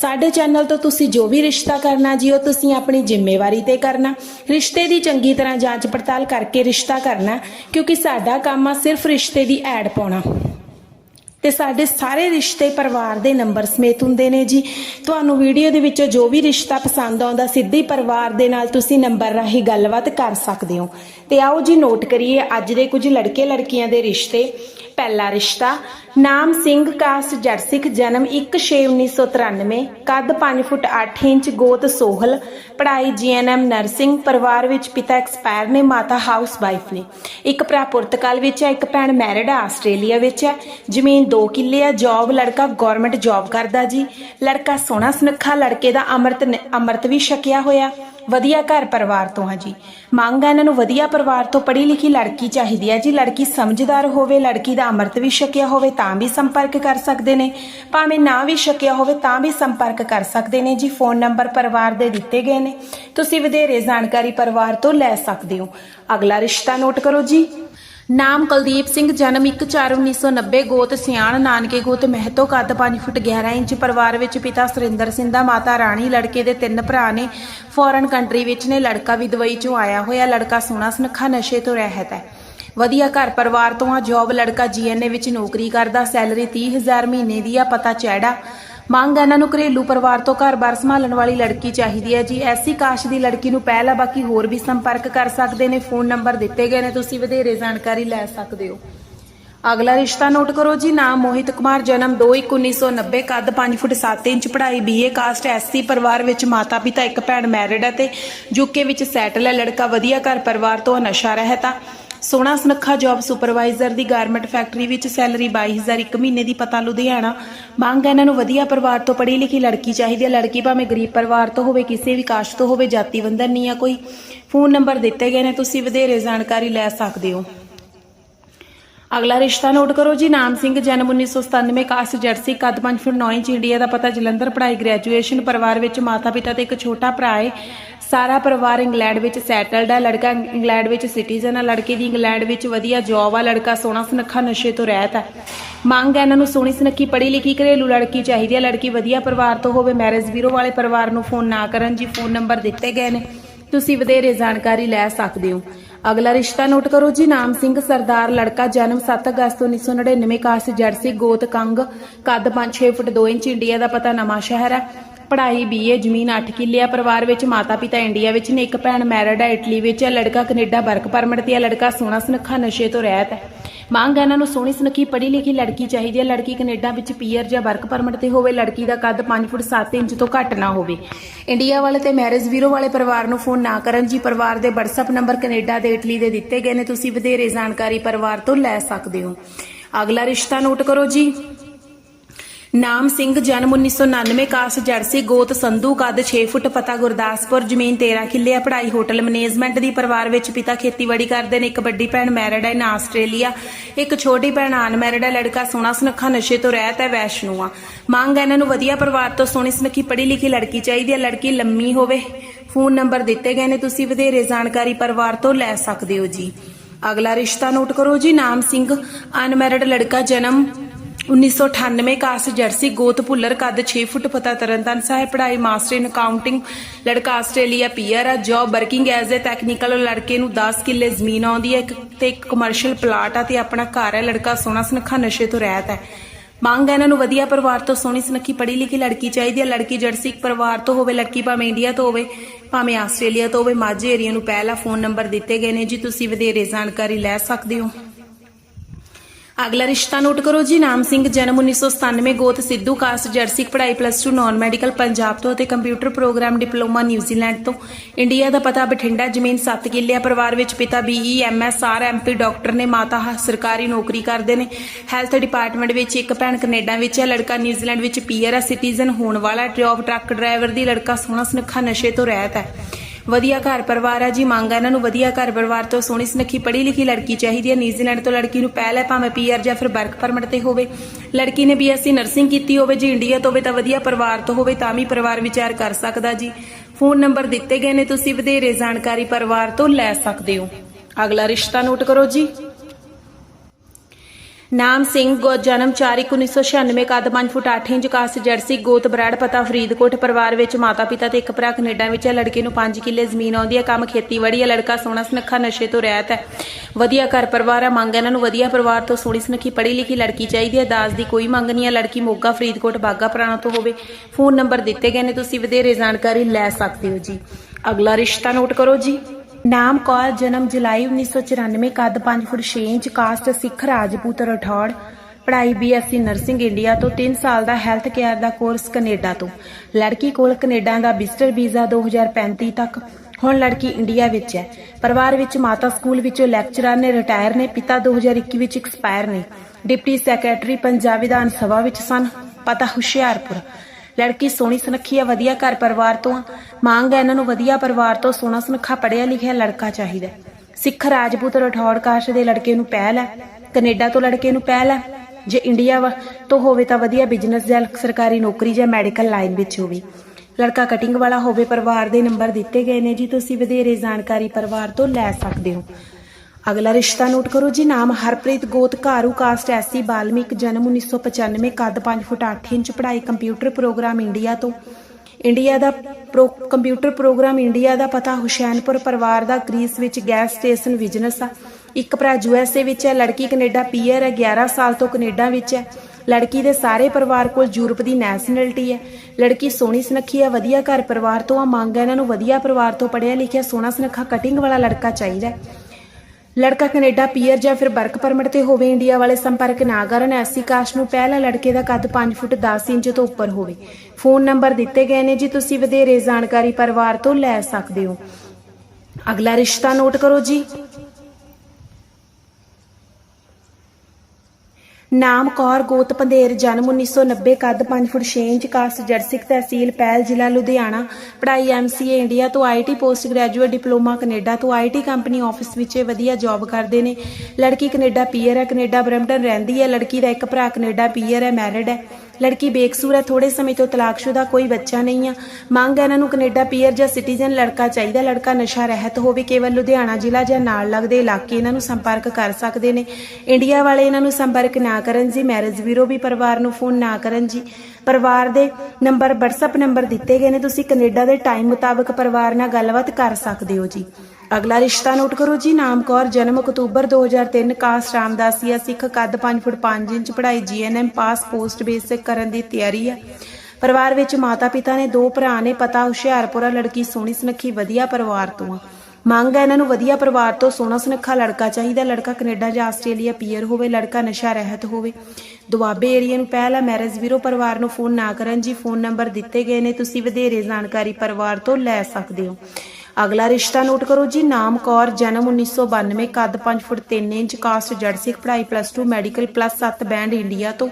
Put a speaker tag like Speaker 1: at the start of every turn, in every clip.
Speaker 1: ਸਾਡੇ ਚੈਨਲ ਤੋਂ ਤੁਸੀਂ ਜੋ ਵੀ ਰਿਸ਼ਤਾ ਕਰਨਾ ਜੀ, ਉਹ ਤੁਸੀਂ ਆਪਣੀ ਜ਼ਿੰਮੇਵਾਰੀ ਤੇ ਕਰਨਾ। ਰਿਸ਼ਤੇ ਦੀ ਚੰਗੀ ਤਰ੍ਹਾਂ ਜਾਂਚ ਪੜਤਾਲ ਕਰਕੇ ਰਿਸ਼ਤਾ ਕਰਨਾ, ਕਿਉਂਕਿ ਸਾਡਾ ਕੰਮ ਆ ਸਿਰਫ ਰਿਸ਼ਤੇ ਦੀ ਐਡ ਪਾਉਣਾ। ਤੇ ਸਾਡੇ ਸਾਰੇ ਰਿਸ਼ਤੇ ਪਰਿਵਾਰ ਦੇ ਨੰਬਰ ਸਮੇਤ ਹੁੰਦੇ ਨੇ ਜੀ। ਤੁਹਾਨੂੰ ਵੀਡੀਓ ਦੇ ਵਿੱਚੋਂ ਜੋ ਵੀ ਰਿਸ਼ਤਾ ਪਸੰਦ ਆਉਂਦਾ, ਸਿੱਧੀ ਪਰਿਵਾਰ ਦੇ ਨਾਲ ਤੁਸੀਂ ਨੰਬਰ ਰਾਹੀਂ ਗੱਲਬਾਤ ਕਰ ਸਕਦੇ ਹੋ। ਤੇ ਆਓ ਜੀ ਨੋਟ ਕਰੀਏ, ਅੱਜ ਦੇ ਕੁਝ ਲੜਕੇ ਲੜਕੀਆਂ ਦੇ ਰਿਸ਼ਤੇ। ਪਹਿਲਾ ਰਿਸ਼ਤਾ ਨਾਮ ਸਿੰਘ ਕਾਸਟ ਜੱਟ ਸਿੱਖ ਜਨਮ 1/6/1993 ਕੱਦ 5 ਫੁੱਟ 8 ਇੰਚ, ਗੋਤ ਸੋਹਲ, ਪੜ੍ਹਾਈ ਜੀਐਨਐਮ ਨਰਸਿੰਗ, ਪਰਿਵਾਰ ਵਿੱਚ ਪਿਤਾ ਐਕਸਪਾਇਰ ਨੇ, ਮਾਤਾ ਹਾਊਸ ਵਾਈਫ ਨੇ। ਇੱਕ ਭਰਾ ਪੁਰਤਗਾਲ ਵਿੱਚ ਹੈ, ਇੱਕ ਭੈਣ ਮੈਰਿਡ ਆਸਟ੍ਰੇਲੀਆ ਵਿੱਚ ਹੈ। ਜ਼ਮੀਨ 2 ਕਿੱਲੇ ਆ, ਜੌਬ ਲੜਕਾ ਗਵਰਨਮੈਂਟ ਜੌਬ ਕਰਦਾ ਜੀ। ਲੜਕਾ ਸੋਹਣਾ ਸੁਨੱਖਾ, ਲੜਕੇ ਦਾ ਅੰਮ੍ਰਿਤ ਨ- ਵੀ ਛਕਿਆ ਹੋਇਆ। ਵਧੀਆ ਘਰ ਪਰਿਵਾਰ ਤੋਂ ਹਾਂ ਜੀ। ਮੰਗ ਹੈ ਇਹਨਾਂ ਨੂੰ ਵਧੀਆ ਪਰਿਵਾਰ ਤੋਂ ਪੜ੍ਹੀ ਲਿਖੀ ਲੜਕੀ ਚਾਹੀਦੀ ਹੈ ਜੀ। ਲੜਕੀ ਸਮਝਦਾਰ ਹੋਵੇ, ਲੜਕੀ ਦਾ ਅੰਮ੍ਰਿਤ ਵੀ ਛਕਿਆ ਹੋਵੇ, ਤਾਂ ਵੀ ਸੰਪਰਕ ਕਰ ਸਕਦੇ ਨੇ। ਭਾਵੇਂ ਨਾ ਵੀ ਛਕਿਆ ਹੋਵੇ, ਤਾਂ ਵੀ ਸੰਪਰਕ ਕਰ ਸਕਦੇ ਨੇ ਜੀ। ਫੋਨ ਨੰਬਰ ਪਰਿਵਾਰ ਦੇ ਦਿੱਤੇ ਗਏ ਨੇ। ਤੁਸੀਂ ਵਧੇਰੇ ਜਾਣਕਾਰੀ ਪਰਿਵਾਰ ਤੋਂ ਲੈ ਸਕਦੇ ਹੋ। ਅਗਲਾ ਰਿਸ਼ਤਾ ਨੋਟ ਕਰੋ ਜੀ। ਨਾਮ ਕੁਲਦੀਪ ਸਿੰਘ, ਜਨਮ 1/4/1990 ਗੋਤ ਸਿਆਣ, ਨਾਨਕੇ ਗੋਤ ਮਹਿਤੋ ਕੱਦ 5 ਫੁੱਟ 11 ਇੰਚ, ਪਰਿਵਾਰ ਵਿੱਚ ਪਿਤਾ ਸੁਰਿੰਦਰ ਸਿੰਘ ਦਾ, ਮਾਤਾ ਰਾਣੀ, ਲੜਕੇ ਦੇ ਤਿੰਨ ਭਰਾ ਨੇ ਫੋਰਨ ਕੰਟਰੀ ਵਿੱਚ ਨੇ, ਲੜਕਾ ਵੀ ਦੁਬਈ ਚੋਂ ਆਇਆ ਹੋਇਆ, ਲੜਕਾ ਸੋਹਣਾ ਸੁਨੱਖਾ ਨਸ਼ੇ ਤੋਂ ਰਹਿਤ ਹੈ। ਵਧੀਆ ਘਰ ਪਰਿਵਾਰ ਤੋਂ ਆ ਜੌਬ ਲੜਕਾ ਜੀਐਨਏ ਵਿੱਚ ਨੌਕਰੀ ਕਰਦਾ ਸੈਲਰੀ 30000 ਮਹੀਨੇ ਦੀ ਆ, ਪਤਾ ਚੈੜਾ। ਮੰਗ ਇਹਨਾਂ ਨੂੰ ਘਰੇਲੂ ਪਰਿਵਾਰ ਤੋਂ ਘਰ-ਬਾਰ ਸੰਭਾਲਣ ਵਾਲੀ ਲੜਕੀ ਚਾਹੀਦੀ ਹੈ ਜੀ। ਐਸੀ ਕਾਸ਼ ਦੀ ਲੜਕੀ ਨੂੰ ਪਹਿਲਾ ਬਾਕੀ ਹੋਰ ਵੀ ਸੰਪਰਕ ਕਰ ਸਕਦੇ ਨੇ, ਫੋਨ ਨੰਬਰ ਦਿੱਤੇ ਗਏ ਨੇ, ਤੁਸੀਂ ਵਧੇਰੇ ਜਾਣਕਾਰੀ ਲੈ ਸਕਦੇ ਹੋ। ਅਗਲਾ ਰਿਸ਼ਤਾ ਨੋਟ ਕਰੋ ਜੀ, ਨਾਮ ਮੋਹਿਤ ਕੁਮਾਰ, ਜਨਮ 2/1/1990 ਕੱਦ 5 ਫੁੱਟ 7 ਇੰਚ, ਪੜ੍ਹਾਈ ਬੀਏ ਕਾਸਟ ਐਸਸੀ ਪਰਿਵਾਰ ਵਿੱਚ ਮਾਤਾ ਪਿਤਾ, ਇੱਕ ਭੈਣ ਮੈਰਿਡ ਹੈ ਤੇ ਯੂਕੇ ਵਿੱਚ ਸੈਟਲ ਹੈ, ਲੜਕਾ ਵਧੀਆ ਘਰ ਪਰਿਵਾਰ ਤੋਂ ਨਸ਼ਾ ਰਹਿਤਾ ਸੋਹਣਾ ਸੁਨੱਖਾ ਜੌਬ ਸੁਪਰਵਾਈਜ਼ਰ ਦੀ ਗਾਰਮੈਂਟ ਫੈਕਟਰੀ ਵਿੱਚ ਸੈਲਰੀ 22000 ਇੱਕ ਮਹੀਨੇ ਦੀ ਪਤਾ ਲੁਧਿਆਣਾ। ਮੰਗ ਹੈ ਇਹਨਾਂ ਨੂੰ ਵਧੀਆ ਪਰਿਵਾਰ ਤੋਂ ਪੜ੍ਹੀ ਲਿਖੀ ਲੜਕੀ ਚਾਹੀਦੀ ਹੈ। ਲੜਕੀ ਭਾਵੇਂ ਗਰੀਬ ਪਰਿਵਾਰ ਤੋਂ ਹੋਵੇ, ਕਿਸੇ ਵੀ ਕਾਸ਼ ਤੋਂ ਹੋਵੇ, ਜਾਤੀ ਬੰਧਨ ਨਹੀਂ ਆ ਕੋਈ। ਫੋਨ ਨੰਬਰ ਦਿੱਤੇ ਗਏ ਨੇ, ਤੁਸੀਂ ਵਧੇਰੇ ਜਾਣਕਾਰੀ ਲੈ ਸਕਦੇ ਹੋ। ਅਗਲਾ ਰਿਸ਼ਤਾ ਨੋਟ ਕਰੋ ਜੀ। ਨਾਮ ਸਿੰਘ, ਜਨਮ 1997 ਕਾਸਟ ਜਰਸੀ, ਕੱਦ 5 ਫੁੱਟ 9 ਇੰਚ, ਇੰਡੀਆ ਦਾ ਪਤਾ, ਜਲੰਧਰ, ਪੜ੍ਹਾਈ, ਗ੍ਰੈਜੂਏਸ਼ਨ, ਪਰਿਵਾਰ ਵਿੱਚ ਮਾਤਾ ਪਿਤਾ ਤੇ ਇੱਕ ਛੋਟਾ ਭਰਾ ਹੈ। ਸਾਰਾ ਪਰਿਵਾਰ ਇੰਗਲੈਂਡ ਵਿੱਚ ਸੈਟਲਡ ਹੈ ਲੜਕਾ ਇੰਗਲੈਂਡ ਵਿੱਚ ਸਿਟੀਜ਼ਨ ਹੈ ਲੜਕੇ ਦੀ ਇੰਗਲੈਂਡ ਵਿੱਚ ਵਧੀਆ ਜੌਬ ਆ, ਲੜਕਾ ਸੋਹਣਾ ਸੁਨੱਖਾ ਨਸ਼ੇ ਤੋਂ ਰਹਿਤ ਹੈ ਮੰਗ ਹੈ ਇਹਨਾਂ ਨੂੰ ਸੋਹਣੀ ਸੁਨੱਖੀ ਪੜ੍ਹੀ ਲਿਖੀ ਘਰੇਲੂ ਲੜਕੀ ਚਾਹੀਦੀ ਹੈ ਲੜਕੀ ਵਧੀਆ ਪਰਿਵਾਰ ਤੋਂ ਹੋਵੇ, ਮੈਰਿਜ ਬਿਊਰੋ ਵਾਲੇ ਪਰਿਵਾਰ ਨੂੰ ਫੋਨ ਨਾ ਕਰਨ ਜੀ, ਫੋਨ ਨੰਬਰ ਦਿੱਤੇ ਗਏ ਨੇ, ਤੁਸੀਂ ਵਧੇਰੇ ਜਾਣਕਾਰੀ ਲੈ ਸਕਦੇ ਹੋ। ਅਗਲਾ ਰਿਸ਼ਤਾ ਨੋਟ ਕਰੋ ਜੀ, ਨਾਮ ਸਿੰਘ ਸਰਦਾਰ, ਲੜਕਾ ਜਨਮ 7 ਅਗਸਤ 1999 ਕਾਸ ਜਰਸੀ ਗੋਤ ਕੰਗ, ਕੱਦ 5-6 ਫੁੱਟ 2 ਇੰਚ, ਇੰਡੀਆ ਦਾ ਪਤਾ ਨਵਾਂ ਸ਼ਹਿਰ ਹੈ। ਪੜ੍ਹਾਈ ਬੀਏ ਜ਼ਮੀਨ 8 ਕਿੱਲੇ ਆ ਪਰਿਵਾਰ ਵਿੱਚ ਮਾਤਾ ਪਿਤਾ ਇੰਡੀਆ ਵਿੱਚ ਨੇ, ਇੱਕ ਭੈਣ ਮੈਰਿਡ ਹੈ ਇਟਲੀ ਵਿੱਚ ਹੈ ਲੜਕਾ ਕੈਨੇਡਾ ਵਰਕ ਪਰਮਿਟ ਤੇ ਹੈ, ਲੜਕਾ ਸੋਹਣਾ ਸੁਨੱਖਾ ਨਸ਼ੇ ਤੋਂ ਰਹਿਤ ਹੈ। ਮੰਗ ਇਹਨਾਂ ਨੂੰ ਸੋਹਣੀ ਸੁਨੱਖੀ ਪੜ੍ਹੀ ਲਿਖੀ ਲੜਕੀ ਚਾਹੀਦੀ ਹੈ, ਲੜਕੀ ਕੈਨੇਡਾ ਵਿੱਚ ਪੀਅਰ ਜਾਂ ਵਰਕ ਪਰਮਿਟ ਤੇ ਹੋਵੇ, ਲੜਕੀ ਦਾ ਕੱਦ 5 ਫੁੱਟ 7 ਇੰਚ ਤੋਂ ਘੱਟ ਨਾ ਹੋਵੇ। ਇੰਡੀਆ ਵਾਲੇ ਤੇ ਮੈਰਿਜ ਵੀਰੋ ਵਾਲੇ ਪਰਿਵਾਰ ਨੂੰ ਫੋਨ ਨਾ ਕਰਨ ਜੀ, ਪਰਿਵਾਰ ਦੇ WhatsApp ਨੰਬਰ ਕੈਨੇਡਾ ਦੇ ਇਟਲੀ ਦੇ ਦਿੱਤੇ ਗਏ ਨੇ, ਤੁਸੀਂ ਵਧੇਰੇ ਜਾਣਕਾਰੀ ਪਰਿਵਾਰ ਤੋਂ ਲੈ ਸਕਦੇ ਹੋ। ਅਗਲਾ ਰਿਸ਼ਤਾ ਨੋਟ ਕਰੋ ਜੀ। ਨਾਮ ਸਿੰਘ, ਜਨਮ 1999 ਕਾਸ ਜਰਸੀ ਗੋਤ ਸੰਧੂ, ਕੱਦ 6 ਫੁੱਟ ਪਤਾ ਗੁਰਦਾਸਪੁਰ, ਜ਼ਮੀਨ 13 ਕਿੱਲੇ, ਆ ਪੜ੍ਹਾਈ ਹੋਟਲ ਮੈਨੇਜਮੈਂਟ ਦੀ, ਪਰਿਵਾਰ ਵਿੱਚ ਪਿਤਾ ਖੇਤੀਬਾੜੀ ਕਰਦੇ ਨੇ, ਇੱਕ ਵੱਡੀ ਭੈਣ ਮੈਰਿਡ ਹੈ, ਨਾ ਆਸਟ੍ਰੇਲੀਆ, ਇੱਕ ਛੋਟੀ ਭੈਣ ਅਨਮੈਰਿਡ ਹੈ, ਲੜਕਾ ਸੋਹਣਾ ਸੁਨੱਖਾ, ਨਸ਼ੇ ਤੋਂ ਰਹਿਤ ਹੈ, ਵੈਸ਼ਨੂ ਆ। ਮੰਗ ਹੈ ਇਹਨਾਂ ਨੂੰ ਵਧੀਆ ਪਰਿਵਾਰ ਤੋਂ ਸੋਹਣੀ ਸੁਨੱਖੀ ਪੜ੍ਹੀ ਲਿਖੀ ਲੜਕੀ ਚਾਹੀਦੀ ਹੈ, ਲੜਕੀ ਲੰਮੀ ਹੋਵੇ। ਫੋਨ ਨੰਬਰ ਦਿੱਤੇ ਗਏ ਨੇ, ਤੁਸੀਂ ਵਧੇਰੇ ਜਾਣਕਾਰੀ ਪਰਿਵਾਰ ਤੋਂ ਲੈ ਸਕਦੇ ਹੋ ਜੀ। ਅਗਲਾ ਰਿਸ਼ਤਾ ਨੋਟ ਕਰੋ ਜੀ, ਨਾਮ ਸਿੰਘ, ਅਨਮੈਰਿਡ ਲੜਕਾ, ਜਨਮ 1998 ਕਾਸ ਜਰਸੀ ਗੋਤ ਭੁੱਲਰ ਕੱਦ 6 ਫੁੱਟ ਪਤਾ ਤਰਨਤਨ ਸਾਹਿਬ ਪੜ੍ਹਾਈ ਮਾਸਟਰ ਇਨ ਅਕਾਊਂਟਿੰਗ ਲੜਕਾ ਆਸਟ੍ਰੇਲੀਆ ਪੀਅਰ ਆ job working as a technical ਲੜਕੇ ਨੂੰ 10 ਕਿੱਲੇ ਜ਼ਮੀਨ ਆਉਂਦੀ ਹੈ, ਇੱਕ ਤੇ ਇੱਕ ਕਮਰਸ਼ੀਅਲ ਪਲਾਟ ਆ ਤੇ ਆਪਣਾ ਘਰ ਹੈ, ਲੜਕਾ ਸੋਹਣਾ ਸੁਨੱਖਾ ਨਸ਼ੇ ਤੋਂ ਰਹਿਤ ਹੈ। ਮੰਗ ਹੈ ਇਹਨਾਂ ਨੂੰ ਵਧੀਆ ਪਰਿਵਾਰ ਤੋਂ ਸੋਹਣੀ ਸੁਨੱਖੀ ਪੜ੍ਹੀ ਲਿਖੀ ਲੜਕੀ ਚਾਹੀਦੀ ਹੈ, ਲੜਕੀ ਜਰਸੀ ਇੱਕ ਪਰਿਵਾਰ ਤੋਂ ਹੋਵੇ, ਲੜਕੀ ਭਾਵੇਂ ਇੰਡੀਆ ਤੋਂ ਹੋਵੇ, ਭਾਵੇਂ ਆਸਟ੍ਰੇਲੀਆ ਤੋਂ ਹੋਵੇ, ਮਾਝੇ ਏਰੀਆ ਨੂੰ ਪਹਿਲਾ ਫੋਨ ਨੰਬਰ ਦਿੱਤੇ ਗਏ ਨੇ। ਜੀ, ਤੁਸੀਂ ਵਧੇਰੇ ਜਾਣਕਾਰੀ ਲੈ ਸਕਦੇ ਹੋ। ਅਗਲਾ ਰਿਸ਼ਤਾ ਨੋਟ ਕਰੋ ਜੀ, ਨਾਮ ਸਿੰਘ, ਜਨਮ 1997 ਗੋਤ ਸਿੱਧੂ, ਕਾਸਟ ਜਰਸੀ, ਪੜ੍ਹਾਈ ਪਲੱਸ 2 ਨਾਨ ਮੈਡੀਕਲ ਪੰਜਾਬ ਤੋਂ ਅਤੇ ਕੰਪਿਊਟਰ ਪ੍ਰੋਗਰਾਮ ਡਿਪਲੋਮਾ ਨਿਊਜ਼ੀਲੈਂਡ ਤੋਂ। ਇੰਡੀਆ ਦਾ ਪਤਾ ਬਠਿੰਡਾ, ਜ਼ਮੀਨ 7 ਕਿੱਲੇ ਪਰਿਵਾਰ ਵਿੱਚ ਪਿਤਾ BE MS R MP doctor ਨੇ ਮਾਤਾ ਹ- ਸਰਕਾਰੀ ਨੌਕਰੀ ਕਰਦੇ ਨੇ। ਹੈਲਥ ਡਿਪਾਰਟਮੈਂਟ ਵਿੱਚ ਇੱਕ ਭੈਣ ਕੈਨੇਡਾ ਵਿੱਚ ਹੈ ਲੜਕਾ ਨਿਊਜ਼ੀਲੈਂਡ ਵਿੱਚ ਪੀਆਰ ਹੈ ਸਿਟੀਜ਼ਨ ਹੋਣ ਵਾਲਾ ਜੌਬ ਟਰੱਕ ਡਰਾਈਵਰ ਦੀ, ਲੜਕਾ ਸੋਹਣਾ ਸੁਨੱਖਾ ਨਸ਼ੇ ਤੋਂ ਰਹਿਤ ਹੈ ਵਧੀਆ ਘਰ ਪਰਿਵਾਰ ਹੈ ਜੀ, ਮੰਗ ਹੈ ਇਹਨਾਂ ਨੂੰ ਵਧੀਆ ਘਰ ਪਰਿਵਾਰ ਤੋਂ, ਸੋਹਣੀ ਸੁਨੱਖੀ ਪੜ੍ਹੀ ਲਿਖੀ ਲੜਕੀ ਚਾਹੀਦੀ ਹੈ ਨਿਊਜ਼ੀਲੈਂਡ ਤੋਂ ਲੜਕੀ ਨੂੰ ਪਹਿਲ ਹੈ, ਭਾਵੇਂ ਪੀਆਰ ਜਾਂ ਫਿਰ ਵਰਕ ਪਰਮਿਟ ਤੇ ਹੋਵੇ। ਲੜਕੀ ਨੇ ਬੀਐਸਸੀ ਨਰਸਿੰਗ ਕੀਤੀ ਹੋਵੇ, ਜੀ ਇੰਡੀਆ ਤੋਂ ਹੋਵੇ ਤਾਂ ਵਧੀਆ ਪਰਿਵਾਰ ਤੋਂ ਹੋਵੇ, ਤਾਂ ਵੀ ਪਰਿਵਾਰ ਵਿਚਾਰ ਕਰ ਸਕਦਾ ਜੀ। ਫੋਨ ਨੰਬਰ ਦਿੱਤੇ ਗਏ ਨੇ, ਤੁਸੀਂ ਵਧੇਰੇ ਜਾਣਕਾਰੀ ਪਰਿਵਾਰ ਤੋਂ ਲੈ ਸਕਦੇ ਹੋ। ਅਗਲਾ ਰਿਸ਼ਤਾ ਨੋਟ ਕਰੋ ਜੀ। ਨਾਮ ਸਿੰਘ ਗੋ ਜਨਮ 4/1996 ਕੱਦ 5 ਫੁੱਟ 8 ਇੰਚ ਕਾਸ ਜਰਸੀ ਗੋਤ ਬਰਾੜ ਪਤਾ ਫਰੀਦਕੋਟ ਪਰਿਵਾਰ ਵਿੱਚ ਮਾਤਾ ਪਿਤਾ ਤੇ ਇੱਕ ਭਰਾ ਕੈਨੇਡਾ ਵਿੱਚ ਹੈ। ਲੜਕੇ ਨੂੰ 5 ਕਿੱਲੇ ਜ਼ਮੀਨ ਆਉਂਦੀ ਹੈ। ਕੰਮ ਖੇਤੀਬਾੜੀ ਹੈ। ਲੜਕਾ ਸੋਹਣਾ ਸੁਨੱਖਾ ਨਸ਼ੇ ਤੋਂ ਰਹਿਤ ਹੈ। ਵਧੀਆ ਘਰ ਪਰਿਵਾਰ ਹੈ। ਮੰਗ ਇਹਨਾਂ ਨੂੰ ਵਧੀਆ ਪਰਿਵਾਰ ਤੋਂ ਸੋਹਣੀ ਸੁਨੱਖੀ ਪੜ੍ਹੀ ਲਿਖੀ ਲੜਕੀ ਚਾਹੀਦੀ ਹੈ। ਦਾਜ ਦੀ ਕੋਈ ਮੰਗ ਨਹੀਂ ਹੈ। ਲੜਕੀ ਮੋਗਾ ਫਰੀਦਕੋਟ ਬਾਗਾ ਪੁਰਾਣਾ ਤੋਂ ਹੋਵੇ। ਫੋਨ ਨੰਬਰ ਦਿੱਤੇ ਗਏ ਨੇ। ਤੁਸੀਂ ਵਧੇਰੇ ਜਾਣਕਾਰੀ ਲੈ ਸਕਦੇ ਹੋ ਜੀ। ਅਗਲਾ ਰਿਸ਼ਤਾ ਨੋਟ ਕਰੋ ਜੀ। ਨਾਮ ਕੌਰ, ਜਨਮ ਜੁਲਾਈ 1994 ਕੱਦ 5 foot 6 inch caste Sikh Rajput Rathore, ਪੜ੍ਹਾਈ ਬੀਐਸਸੀ ਨਰਸਿੰਗ ਇੰਡੀਆ ਤੋਂ 3 ਸਾਲ ਦਾ ਹੈਲਥ ਕੇਅਰ ਦਾ ਕੋਰਸ ਕੈਨੇਡਾ ਤੋਂ। ਲੜਕੀ ਕੋਲ ਕੈਨੇਡਾ ਦਾ ਵਿਜ਼ਟਰ ਵੀਜ਼ਾ 2035 ਤੱਕ। ਹੁਣ ਲੜਕੀ ਇੰਡੀਆ ਵਿੱਚ ਹੈ। ਪਰਿਵਾਰ ਵਿੱਚ ਮਾਤਾ ਸਕੂਲ ਵਿੱਚੋਂ ਲੈਕਚਰਰ ਨੇ ਰਿਟਾਇਰ ਨੇ, ਪਿਤਾ 2021 ਵਿੱਚ ਐਕਸਪਾਇਰ ਨੇ। ਡਿਪਟੀ ਸੈਕਟਰੀ ਪੰਜਾਬ ਵਿਧਾਨ ਸਭਾ ਵਿੱਚ ਸਨ। ਪਤਾ ਹੁਸ਼ਿਆਰਪੁਰ। ਲੜਕੀ ਸੋਹਣੀ ਸੁਨੱਖੀ ਆ, ਵਧੀਆ ਘਰ ਪਰਿਵਾਰ ਤੋਂ ਆ। ਮੰਗ ਹੈ ਇਹਨਾਂ ਨੂੰ ਵਧੀਆ ਪਰਿਵਾਰ ਤੋਂ ਸੋਹਣਾ ਸੁਨੱਖਾ ਪੜਿਆ ਲਿਖਿਆ ਲੜਕਾ ਚਾਹੀਦਾ ਸਿੱਖ ਰਾਜਪੂਤ ਰਠੌੜ ਕਾਸ਼ ਦੇ ਲੜਕੇ ਨੂੰ ਪਹਿਲ ਹੈ ਕੈਨੇਡਾ ਤੋਂ ਲੜਕੇ ਨੂੰ ਪਹਿਲ ਹੈ ਜੇ ਇੰਡੀਆ ਤੋਂ ਹੋਵੇ ਤਾਂ ਵਧੀਆ ਬਿਜ਼ਨਸ ਜਾਂ ਸਰਕਾਰੀ ਨੌਕਰੀ ਜਾਂ ਮੈਡੀਕਲ ਲਾਈਨ ਵਿੱਚ ਹੋਵੇ। ਲੜਕਾ ਕਟਿੰਗ ਵਾਲਾ ਹੋਵੇ, ਪਰਿਵਾਰ ਦੇ ਨੰਬਰ ਦਿੱਤੇ ਗਏ ਨੇ ਜੀ, ਤੁਸੀਂ ਵਧੇਰੇ ਜਾਣਕਾਰੀ ਪਰਿਵਾਰ ਤੋਂ ਲੈ ਸਕਦੇ ਹੋ। ਅਗਲਾ ਰਿਸ਼ਤਾ ਨੋਟ ਕਰੋ ਜੀ, ਨਾਮ ਹਰਪ੍ਰੀਤ ਗੋਤ, ਘਾਰੂ ਕਾਸਟ ਐਸੀ ਬਾਲਮਿਕ, ਜਨਮ 1995 ਕੱਦ 5 ਫੁੱਟ 8 ਇੰਚ, ਪੜ੍ਹਾਈ ਕੰਪਿਊਟਰ ਪ੍ਰੋਗਰਾਮ ਇੰਡੀਆ ਤੋਂ। ਇੰਡੀਆ ਦਾ ਪ੍ਰੋ, ਕੰਪਿਊਟਰ ਪ੍ਰੋਗਰਾਮ ਇੰਡੀਆ ਦਾ ਪਤਾ ਹੁਸ਼ੈਨਪੁਰ ਪਰਿਵਾਰ ਦਾ ਗ੍ਰੀਸ ਵਿੱਚ ਗੈਸ ਸਟੇਸ਼ਨ ਬਿਜ਼ਨਸ ਆ। ਇੱਕ ਭਰਾ ਯੂਐਸਏ ਵਿੱਚ ਹੈ, ਲੜਕੀ ਕੈਨੇਡਾ ਪੀਆਰ ਹੈ 11 ਸਾਲ ਤੋਂ ਕੈਨੇਡਾ ਵਿੱਚ ਹੈ। ਲੜਕੀ ਦੇ ਸਾਰੇ ਪਰਿਵਾਰ ਕੋਲ ਯੂਰਪ ਦੀ ਨੈਸ਼ਨੈਲਿਟੀ ਹੈ। ਲੜਕੀ ਸੋਹਣੀ ਸੁਨੱਖੀ ਹੈ, ਵਧੀਆ ਘਰ ਪਰਿਵਾਰ ਤੋਂ ਆ, ਮੰਗ ਹੈ ਇਹਨਾਂ ਨੂੰ ਵਧੀਆ ਪਰਿਵਾਰ ਤੋਂ ਪੜ੍ਹਿਆ ਲਿਖਿਆ, ਸੋਹਣਾ ਸੁਨੱਖਾ ਕਟਿੰਗ ਵਾਲਾ ਲੜਕਾ ਚਾਹੀਦਾ ਹੈ। ਲੜਕਾ ਕੈਨੇਡਾ, ਪੀਅਰ ਜਾਂ ਫਿਰ ਵਰਕ ਪਰਮਿਟ ਤੇ ਹੋਵੇ, ਇੰਡੀਆ ਵਾਲੇ ਸੰਪਰਕ ਨਾ ਕਰਨ ਐਸੀ ਕਾਸ਼ ਨੂੰ ਪਹਿਲਾ ਲੜਕੇ ਦਾ ਕੱਦ 5 ਫੁੱਟ 10 ਇੰਚ ਤੋਂ ਉੱਪਰ ਹੋਵੇ। ਫੋਨ ਨੰਬਰ ਦਿੱਤੇ ਗਏ ਨੇ ਜੀ, ਤੁਸੀਂ ਵਧੇਰੇ ਜਾਣਕਾਰੀ ਪਰਿਵਾਰ ਤੋਂ ਲੈ ਸਕਦੇ ਹੋ। ਅਗਲਾ ਰਿਸ਼ਤਾ ਨੋਟ ਕਰੋ ਜੀ। ਨਾਮ ਕੌਰ ਗੋਤ ਪੰਧੇਰ ਜਨਮ 1990 ਕੱਦ 5 ਫੁੱਟ 6 ਇੰਚ ਕਾਸਟ ਜਰਸਿਕ ਤਹਿਸੀਲ ਪਹਿਲ ਜ਼ਿਲ੍ਹਾ ਲੁਧਿਆਣਾ। ਪੜ੍ਹਾਈ ਐਮਸੀਏ ਇੰਡੀਆ ਤੋਂ IT post graduate diploma Canada ਤੋਂ ਆਈਟੀ ਕੰਪਨੀ ਆਫਿਸ ਵਿੱਚ ਵਧੀਆ ਜੌਬ ਕਰਦੇ ਨੇ। ਲੜਕੀ ਕੈਨੇਡਾ ਪੀਅਰ ਹੈ, ਕੈਨੇਡਾ ਬਰੈਂਪਟਨ ਰਹਿੰਦੀ ਹੈ, ਲੜਕੀ ਦਾ ਇੱਕ ਭਰਾ ਕੈਨੇਡਾ ਪੀਅਰ ਹੈ ਮੈਰਿਡ ਹੈ। ਲੜਕੀ ਬੇਕਸੂਰ ਹੈ ਥੋੜੇ ਸਮੇਂ ਤੋਂ ਤਲਾਕਸ਼ੁਦਾ ਕੋਈ ਬੱਚਾ ਨਹੀਂ ਆ। ਮੰਗ ਹੈ ਇਹਨਾਂ ਨੂੰ ਕੈਨੇਡਾ ਪੀਅਰ ਜਾਂ ਸਿਟੀਜ਼ਨ ਲੜਕਾ ਚਾਹੀਦਾ। ਲੜਕਾ ਨਸ਼ਾ ਰਹਿਤ ਹੋਵੇ, ਕੇਵਲ ਲੁਧਿਆਣਾ ਜ਼ਿਲ੍ਹਾ ਜਾਂ ਨਾਲ ਲੱਗਦੇ ਇਲਾਕੇ ਇਹਨਾਂ ਨੂੰ ਸੰਪਰਕ ਕਰ ਸਕਦੇ ਨੇ। ਇੰਡੀਆ ਵਾਲੇ ਇਹਨਾਂ ਨੂੰ ਸੰਪਰਕ ਨਾ ਕਰਨ ਜੀ। ਮੈਰਿਜ ਵੀਰੋ ਵੀ ਪਰਿਵਾਰ ਨੂੰ ਫੋਨ ਨਾ ਕਰਨ ਜੀ। ਪਰਿਵਾਰ ਦੇ ਨੰਬਰ WhatsApp ਨੰਬਰ ਦਿੱਤੇ ਗਏ ਨੇ। ਤੁਸੀਂ ਕੈਨੇਡਾ ਦੇ ਟਾਈਮ ਮੁਤਾਬਕ ਪਰਿਵਾਰ ਨਾਲ ਗੱਲਬਾਤ ਕਰ ਸਕਦੇ ਹੋ ਜੀ। ਅਗਲਾ ਰਿਸ਼ਤਾ ਨੋਟ ਕਰੋ ਜੀ, ਨਾਮ ਕੌਰ, ਜਨਮ ਅਕਤੂਬਰ 2003 ਕਾਸ ਰਾਮਦਾਸੀਆ ਸਿੱਖ ਕੱਦ 5 ਫੁੱਟ 5 ਇੰਚ ਪੜ੍ਹਾਈ ਜੀਐਨਐਮ ਪਾਸ ਪੋਸਟ ਬੇਸਿਕ ਕਰਨ ਦੀ ਤਿਆਰੀ ਹੈ। ਪਰਿਵਾਰ ਵਿੱਚ ਮਾਤਾ ਪਿਤਾ ਨੇ ਦੋ ਭਰਾ ਨੇ, ਪਤਾ ਹੁਸ਼ਿਆਰਪੁਰਾ ਲੜਕੀ ਸੋਹਣੀ ਸੁਨੱਖੀ, ਵਧੀਆ ਪਰਿਵਾਰ ਤੋਂ ਆ। ਮੰਗ ਹੈ ਇਹਨਾਂ ਨੂੰ ਵਧੀਆ ਪਰਿਵਾਰ ਤੋਂ ਸੋਹਣਾ ਸੁਨੱਖਾ ਲੜਕਾ ਚਾਹੀਦਾ, ਲੜਕਾ ਕੈਨੇਡਾ ਜਾਂ ਆਸਟ੍ਰੇਲੀਆ ਪੀਅਰ ਹੋਵੇ, ਲੜਕਾ ਨਸ਼ਾ ਰਹਿਤ ਹੋਵੇ। ਦੁਆਬੇ ਏਰੀਆ ਨੂੰ ਪਹਿਲਾ ਮੈਰਿਜ ਵੀਰੋ ਪਰਿਵਾਰ ਨੂੰ ਫੋਨ ਨਾ ਕਰਨ ਜੀ, ਫੋਨ ਨੰਬਰ ਦਿੱਤੇ ਗਏ ਨੇ, ਤੁਸੀਂ ਵਧੇਰੇ ਜਾਣਕਾਰੀ ਪਰਿਵਾਰ ਤੋਂ ਲੈ ਸਕਦੇ ਹੋ। ਅਗਲਾ ਰਿਸ਼ਤਾ ਨੋਟ ਕਰੋ ਜੀ, ਨਾਮ ਕੌਰ, ਜਨਮ 1992 ਕੱਦ 5 ਫੁੱਟ 3 ਇੰਚ, ਕਾਸਟ ਜੜ ਸਿੱਖ, ਪੜ੍ਹਾਈ plus 2 medical plus 7 band India ਤੋਂ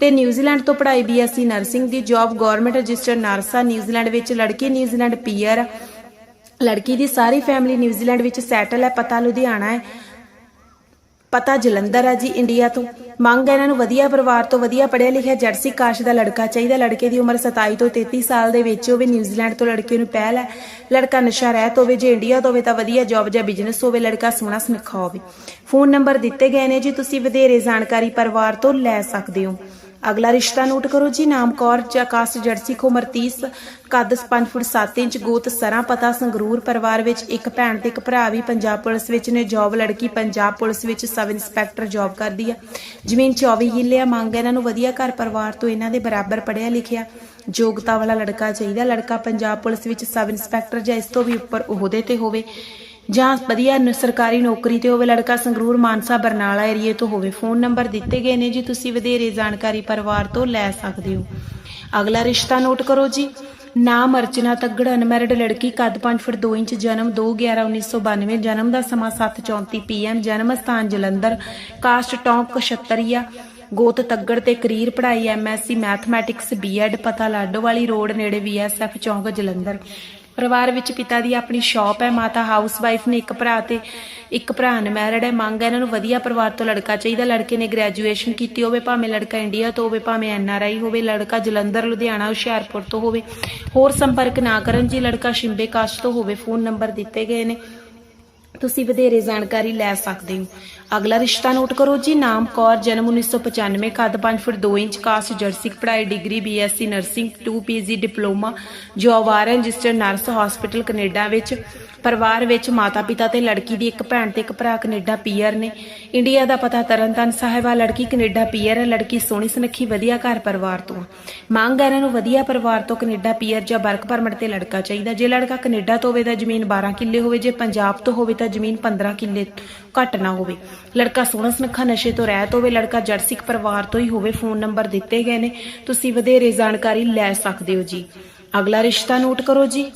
Speaker 1: ਤੇ ਨਿਊਜ਼ੀਲੈਂਡ ਤੋਂ ਪੜ੍ਹਾਈ ਬੀਐਸਸੀ ਨਰਸਿੰਗ ਦੀ ਜੌਬ ਗਵਰਨਮੈਂਟ ਰਜਿਸਟਰਡ ਨਰਸ ਆ ਨਿਊਜ਼ੀਲੈਂਡ ਵਿੱਚ ਲੜਕੀ ਨਿਊਜ਼ੀਲੈਂਡ ਪੀਆਰ ਲੜਕੀ ਦੀ ਸਾਰੀ ਫੈਮਿਲੀ ਨਿਊਜ਼ੀਲੈਂਡ ਵਿੱਚ ਸੈਟਲ ਹੈ, ਪਤਾ ਲੁਧਿਆਣਾ ਹੈ। ਪਤਾ ਜਲੰਧਰ ਹੈ ਜੀ ਇੰਡੀਆ ਤੋਂ। ਮੰਗ ਹੈ ਇਹਨਾਂ ਨੂੰ ਵਧੀਆ ਪਰਿਵਾਰ ਤੋਂ ਵਧੀਆ ਪੜ੍ਹਿਆ ਲਿਖਿਆ ਜਰਸੀ ਕਾਸ਼ ਦਾ ਲੜਕਾ ਚਾਹੀਦਾ। ਲੜਕੇ ਦੀ ਉਮਰ 27 ਤੋਂ 33 ਸਾਲ ਦੇ ਵਿੱਚ ਹੋਵੇ, ਨਿਊਜ਼ੀਲੈਂਡ ਤੋਂ ਲੜਕੇ ਨੂੰ ਪਹਿਲ ਹੈ। ਲੜਕਾ ਨਸ਼ਾ ਰਹਿਤ ਹੋਵੇ, ਜੇ ਇੰਡੀਆ ਤੋਂ ਹੋਵੇ ਤਾਂ ਵਧੀਆ ਜੌਬ ਜਾਂ ਬਿਜ਼ਨਸ ਹੋਵੇ, ਲੜਕਾ ਸੋਹਣਾ ਸੁਨੱਖਾ ਹੋਵੇ। ਫੋਨ ਨੰਬਰ ਦਿੱਤੇ ਗਏ ਨੇ ਜੀ, ਤੁਸੀਂ ਵਧੇਰੇ ਜਾਣਕਾਰੀ ਪਰਿਵਾਰ ਤੋਂ ਲੈ ਸਕਦੇ ਹੋ। ਅਗਲਾ ਰਿਸ਼ਤਾ ਨੋਟ ਕਰੋ ਜੀ, ਨਾਮ ਕੌਰ ਕਾਸਟ ਜਰਸੀ ਕੋ ਉਮਰ 30 ਕੱਦ 5 ਫੁੱਟ 7 ਇੰਚ, ਗੋਤ ਸਰਾਂ ਪਤਾ, ਸੰਗਰੂਰ ਪਰਿਵਾਰ ਵਿੱਚ ਇੱਕ ਭੈਣ ਤੇ ਇੱਕ ਭਰਾ ਵੀ ਪੰਜਾਬ ਪੁਲਿਸ ਵਿੱਚ ਨੇ, ਜੌਬ ਲੜਕੀ ਪੰਜਾਬ ਪੁਲਿਸ ਵਿੱਚ ਸਬ ਇੰਸਪੈਕਟਰ ਜੌਬ ਕਰਦੀ ਆ। ਜ਼ਮੀਨ 24 ਕਿੱਲੇ ਆ, ਮੰਗ ਇਹਨਾਂ ਨੂੰ ਵਧੀਆ ਘਰ ਪਰਿਵਾਰ ਤੋਂ ਇਹਨਾਂ ਦੇ ਬਰਾਬਰ ਪੜਿਆ ਲਿਖਿਆ, ਯੋਗਤਾ ਵਾਲਾ ਲੜਕਾ ਚਾਹੀਦਾ, ਲੜਕਾ ਪੰਜਾਬ ਪੁਲਿਸ ਵਿੱਚ ਸਬ ਇੰਸਪੈਕਟਰ ਜਾਂ ਇਸ ਤੋਂ ਵੀ ਉੱਪਰ ਅਹੁਦੇ ਤੇ ਹੋਵੇ। ਜਾਂ ਵਧੀਆ ਨ- ਸਰਕਾਰੀ ਨੌਕਰੀ ਤੇ ਹੋਵੇ, ਲੜਕਾ ਸੰਗਰੂਰ ਮਾਨਸਾ ਬਰਨਾਲਾ ਏਰੀਏ ਤੋਂ ਹੋਵੇ ਫੋਨ ਨੰਬਰ ਦਿੱਤੇ ਗਏ ਨੇ ਜੀ, ਤੁਸੀਂ ਵਧੇਰੇ ਜਾਣਕਾਰੀ ਪਰਿਵਾਰ ਤੋਂ ਲੈ ਸਕਦੇ ਹੋ। ਅਗਲਾ ਰਿਸ਼ਤਾ ਨੋਟ ਕਰੋ ਜੀ। ਨਾਮ ਅਰਚਨਾ ਤੱਗੜ ਅਨਮੈਰਿਡ ਲੜਕੀ, ਕੱਦ 5 ਫੁੱਟ 2 ਇੰਚ, ਜਨਮ 2/11/1992 ਜਨਮ ਦਾ ਸਮਾਂ 7:34 ਪੀਐਮ ਜਨਮ ਸਥਾਨ ਜਲੰਧਰ ਕਾਸਟ ਟੌਂਕ ਕਸ਼ਤਰੀਆ ਗੋਤ ਤੱਗੜ ਤੇ ਕਰੀਰ ਪੜ੍ਹਾਈ ਐਮਐਸਸੀ ਮੈਥਮੈਟਿਕਸ ਬੀਐਡ ਪਤਾ ਲਾਡੋਵਾਲੀ ਰੋਡ ਨੇੜੇ ਵੀਐਸਐਫ ਚੌਂਕ, ਜਲੰਧਰ। ਪਰਿਵਾਰ ਵਿੱਚ ਪਿਤਾ ਦੀ ਆਪਣੀ ਸ਼ਾਪ ਹੈ, ਮਾਤਾ ਹਾਊਸ ਵਾਈਫ ਨੇ ਇੱਕ ਭਰਾ ਤੇ ਇੱਕ ਭਰਾ ਅਨਮੈਰਿਡ ਹੈ। ਮੰਗ ਹੈ ਇਹਨਾਂ ਨੂੰ ਵਧੀਆ ਪਰਿਵਾਰ ਤੋਂ ਲੜਕਾ ਚਾਹੀਦਾ। ਲੜਕੇ ਨੇ ਗ੍ਰੈਜੂਏਸ਼ਨ ਕੀਤੀ ਹੋਵੇ, ਭਾਵੇਂ ਲੜਕਾ ਇੰਡੀਆ ਤੋਂ ਹੋਵੇ, ਭਾਵੇਂ ਐਨਆਰਆਈ ਹੋਵੇ, ਲੜਕਾ ਜਲੰਧਰ, ਲੁਧਿਆਣਾ, ਹੁਸ਼ਿਆਰਪੁਰ ਤੋਂ ਹੋਵੇ। ਹੋਰ ਸੰਪਰਕ ਨਾ ਕਰਨ ਜੀ, ਲੜਕਾ ਸ਼ਿੰਬੇ ਕਾਸ਼ ਤੋਂ ਹੋਵੇ ਫੋਨ ਨੰਬਰ ਦਿੱਤੇ ਗਏ ਨੇ। ਤੁਸੀਂ ਵਧੇਰੇ ਜਾਣਕਾਰੀ ਲੈ ਸਕਦੇ ਹੋ। ਅਗਲਾ ਰਿਸ਼ਤਾ ਨੋਟ ਕਰੋ ਜੀ, ਨਾਮ ਕੌਰ, ਜਨਮ 1995 ਕੱਦ 5 ਫੁੱਟ 2 ਇੰਚ ਕਾਸਟ ਜਰਸੀ, ਪੜ੍ਹਾਈ degree, BSc, nursing 2 PG diploma, job R registered nurse hospital Canada ਵਿੱਚ, ਪਰਿਵਾਰ ਵਿੱਚ ਮਾਤਾ ਪਿਤਾ ਤੇ ਲੜਕੀ ਦੀ ਇੱਕ ਭੈਣ ਤੇ ਇੱਕ ਭਰਾ ਕੈਨੇਡਾ ਪੀਅਰ ਨੇ। ਇੰਡੀਆ ਦਾ ਪਤਾ ਤਰਨਤਨ ਸਾਹਿਬ ਆ, ਲੜਕੀ ਕੈਨੇਡਾ ਪੀਅਰ ਹੈ, ਲੜਕੀ ਸੋਹਣੀ ਸੁਨੱਖੀ, ਵਧੀਆ ਘਰ ਪਰਿਵਾਰ ਤੋਂ ਮੰਗ ਹੈ ਇਹਨਾਂ ਨੂੰ ਵਧੀਆ ਪਰਿਵਾਰ ਤੋਂ ਕੈਨੇਡਾ ਪੀਅਰ ਜਾਂ ਵਰਕ ਪਰਮਿਟ ਤੇ ਲੜਕਾ ਚਾਹੀਦਾ। ਜੇ ਲੜਕਾ ਕੈਨੇਡਾ ਤੋਂ ਹੋਵੇ ਤਾਂ ਜ਼ਮੀਨ 12 ਕਿੱਲੇ ਹੋਵੇ, ਜੇ ਪੰਜਾਬ ਤੋਂ ਹੋਵੇ ਤਾਂ ਜ਼ਮੀਨ 15 ਕਿੱਲੇ ਘੱਟ ਨਾ ਹੋਵੇ। ਲੜਕਾ ਸੋਹਣਾ ਸੁਨੱਖਾ ਨਸ਼ੇ ਤੋਂ ਰਹਿਤ ਹੋਵੇ, ਲੜਕਾ ਜਰਸਿਕ ਪਰਿਵਾਰ ਤੋਂ ਹੀ ਹੋਵੇ, ਫੋਨ ਨੰਬਰ ਦਿੱਤੇ ਗਏ ਨੇ। ਤੁਸੀਂ ਵਧੇਰੇ ਜਾਣਕਾਰੀ ਲੈ ਸਕਦੇ ਹੋ ਜੀ। ਅਗਲਾ ਰਿਸ਼ਤਾ ਨੋਟ ਕਰੋ ਜੀ।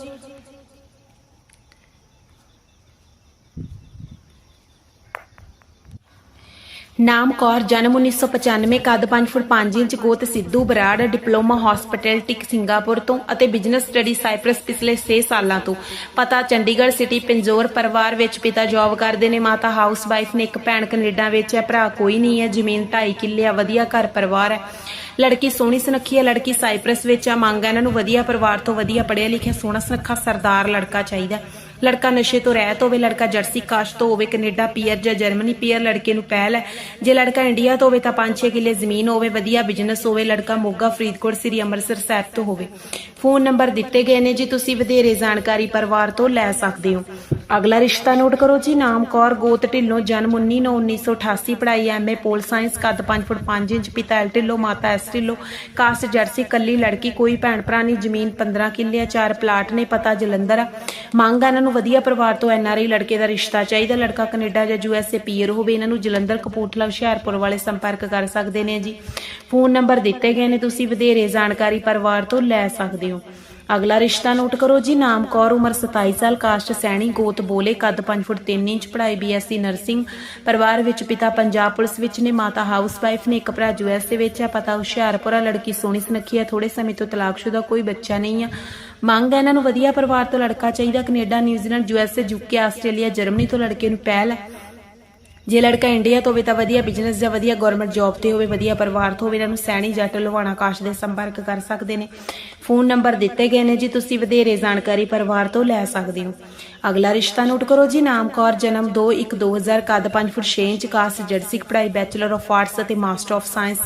Speaker 1: ਨਾਮ ਕੌਰ, ਜਨਮ 1995 ਕੱਦ 5 ਫੁੱਟ 5 ਇੰਚ, ਗੋਤ Sidhu Brar, diploma hospitality Singapore ਤੋਂ ਅਤੇ ਬਿਜ਼ਨਸ ਸਟੱਡੀ ਸਾਈਪ੍ਰਸ ਪਿਛਲੇ 6 ਸਾਲਾਂ ਤੋਂ। ਪਤਾ, ਚੰਡੀਗੜ੍ਹ ਸਿਟੀ ਪਿੰਜੋਰ ਪਰਿਵਾਰ ਵਿੱਚ ਪਿਤਾ ਜੌਬ ਕਰਦੇ ਨੇ, ਮਾਤਾ ਹਾਊਸ ਵਾਈਫ ਨੇ ਇੱਕ ਭੈਣ ਕੈਨੇਡਾ ਵਿੱਚ ਹੈ, ਭਰਾ ਕੋਈ ਨਹੀਂ ਹੈ, ਜ਼ਮੀਨ 2.5 ਕਿੱਲੇ ਆ, ਵਧੀਆ ਘਰ ਪਰਿਵਾਰ ਹੈ। ਲੜਕੀ ਸੋਹਣੀ ਸੁਨੱਖੀ ਹੈ, ਲੜਕੀ ਸਾਈਪ੍ਰਸ ਵਿੱਚ ਆ, ਮੰਗ ਹੈ ਇਹਨਾਂ ਨੂੰ ਵਧੀਆ ਪਰਿਵਾਰ ਤੋਂ ਵਧੀਆ ਪੜ੍ਹਿਆ ਲਿਖਿਆ ਸੋਹਣਾ ਸੁਨੱਖਾ ਸਰਦਾਰ ਲੜਕਾ ਚਾਹੀਦਾ ਲੜਕਾ ਨਸ਼ੇ ਤੋਂ ਰਹਿਤ ਹੋਵੇ, ਲੜਕਾ ਜਰਸੀ ਕਾਸ਼ ਤੋਂ ਹੋਵੇ, ਕੈਨੇਡਾ ਪੀਅਰ ਜਾਂ ਜਰਮਨੀ ਪੀਅਰ ਲੜਕੇ ਨੂੰ ਪਹਿਲ ਹੈ। ਜੇ ਲੜਕਾ ਇੰਡੀਆ ਤੋਂ ਹੋਵੇ ਤਾਂ 5-6 ਕਿੱਲੇ ਜ਼ਮੀਨ ਹੋਵੇ, ਵਧੀਆ ਬਿਜ਼ਨਸ ਹੋਵੇ, ਲੜਕਾ ਮੋਗਾ, ਫਰੀਦਕੋਟ, ਸ੍ਰੀ ਅੰਮ੍ਰਿਤਸਰ ਸਾਹਿਬ ਤੋਂ ਹੋਵੇ। ਫੋਨ ਨੰਬਰ ਦਿੱਤੇ ਗਏ ਨੇ, ਜੀ ਤੁਸੀਂ ਵਧੇਰੇ ਜਾਣਕਾਰੀ ਪਰਿਵਾਰ ਤੋਂ ਲੈ ਸਕਦੇ ਹੋ। ਅਗਲਾ ਰਿਸ਼ਤਾ ਨੋਟ ਕਰੋ ਜੀ, ਨਾਮ ਕੌਰ ਗੋਤ ਢਿੱਲੋਂ ਜਨਮ 19/9/1988 ਪੜ੍ਹਾਈ ਐਮਏ ਪੋਲ ਸਾਇੰਸ, ਕੱਦ 5 ਫੁੱਟ 5 ਇੰਚ, ਪਿਤਾ ਐਲ ਢਿੱਲੋਂ, ਮਾਤਾ ਐਸ ਢਿੱਲੋਂ ਕਾਸਟ ਜਰਸੀ, ਕੱਲੀ ਲੜਕੀ, ਕੋਈ ਭੈਣ ਭਰਾ ਨਹੀਂ, ਜ਼ਮੀਨ 15 ਕਿੱਲੇ ਆ ਚਾਰ ਪਲਾਟ ਨੇ, ਪਤਾ ਜਲੰਧਰ ਆ। ਮੰਗ ਆ ਇਹਨਾਂ ਨੂੰ ਵਧੀਆ ਪਰਿਵਾਰ ਤੋਂ ਐਨਆਰਆਈ ਲੜਕੇ ਦਾ ਰਿਸ਼ਤਾ ਚਾਹੀਦਾ, ਲੜਕਾ ਕੈਨੇਡਾ ਜਾਂ ਯੂਐਸਏ ਪੀਅਰ ਹੋਵੇ, ਇਹਨਾਂ ਨੂੰ ਜਲੰਧਰ, ਕਪੂਰਥਲਾ, ਹੁਸ਼ਿਆਰਪੁਰ ਵਾਲੇ ਸੰਪਰਕ ਕਰ ਸਕਦੇ ਨੇ ਜੀ। ਫੋਨ ਨੰਬਰ ਦਿੱਤੇ ਗਏ ਨੇ, ਤੁਸੀਂ ਵਧੇਰੇ ਜਾਣਕਾਰੀ ਪਰਿਵਾਰ ਤੋਂ ਲੈ ਸਕਦੇ ਹੋ। ਅਗਲਾ ਰਿਸ਼ਤਾ ਨੋਟ ਕਰੋ ਜੀ, ਨਾਮ ਕੌਰ, ਉਮਰ 27 ਸਾਲ, ਕਾਸਟ ਸੈਣੀ, ਗੋਤ ਬੋਲੇ, ਕੱਦ 5 ਫੁੱਟ 3 ਇੰਚ, ਪੜ੍ਹਾਈ ਬੀਐਸਸੀ ਨਰਸਿੰਗ, ਪਰਿਵਾਰ ਵਿੱਚ ਪਿਤਾ ਪੰਜਾਬ ਪੁਲਿਸ ਵਿੱਚ ਨੇ, ਮਾਤਾ ਹਾਊਸ ਵਾਈਫ ਨੇ, ਇੱਕ ਭਰਾ ਯੂਐਸਏ ਵਿੱਚ ਹੈ, ਪਤਾ ਹੁਸ਼ਿਆਰਪੁਰ ਆ, ਲੜਕੀ ਸੋਹਣੀ ਸੁਨੱਖੀ ਹੈ ਥੋੜੇ ਸਮੇਂ ਤੋਂ ਤਲਾਕਸ਼ੁਦਾ, ਕੋਈ ਬੱਚਾ ਨਹੀਂ ਆ। ਮੰਗ ਹੈ ਇਹਨਾਂ ਨੂੰ ਵਧੀਆ ਪਰਿਵਾਰ ਤੋਂ ਲੜਕਾ ਚਾਹੀਦਾ, Canada, New Zealand USA UK Australia, Germany ਤੋਂ ਲੜਕੇ ਨੂੰ ਪਹਿਲ ਹੈ। ਜੇ ਲੜਕਾ ਇੰਡੀਆ ਤੋਂ ਹੋਵੇ ਤਾਂ ਵਧੀਆ ਬਿਜ਼ਨਸ ਜਾਂ ਵਧੀਆ ਗਵਰਨਮੈਂਟ ਜੌਬ ਤੇ ਹੋਵੇ, ਵਧੀਆ ਪਰਿਵਾਰ ਤੋਂ ਹੋਵੇ, ਇਹਨਾਂ ਨੂੰ ਸੈਣੀ ਜੱਟ ਲੁਹਾਣਾ ਕਾਸ਼ ਦੇ ਸੰਪਰਕ ਕਰ ਸਕਦੇ ਨੇ। ਫੋਨ ਨੰਬਰ ਦਿੱਤੇ ਗਏ ਨੇ ਜੀ, ਤੁਸੀਂ ਵਧੇਰੇ ਜਾਣਕਾਰੀ ਪਰਿਵਾਰ ਤੋਂ ਲੈ ਸਕਦੇ ਹੋ। ਅਗਲਾ ਰਿਸ਼ਤਾ ਨੋਟ ਕਰੋ ਜੀ, ਨਾਮ ਕੌਰ, ਜਨਮ 2/1/2000 ਕੱਦ 5 ਫੁੱਟ 6 ਇੰਚ ਕਾਸ਼ ਜਰਸਿਕ ਪੜ੍ਹਾਈ ਬੈਚਲਰ ਆਫ ਆਰਟਸ ਅਤੇ ਮਾਸਟਰ ਆਫ ਸਾਇੰਸ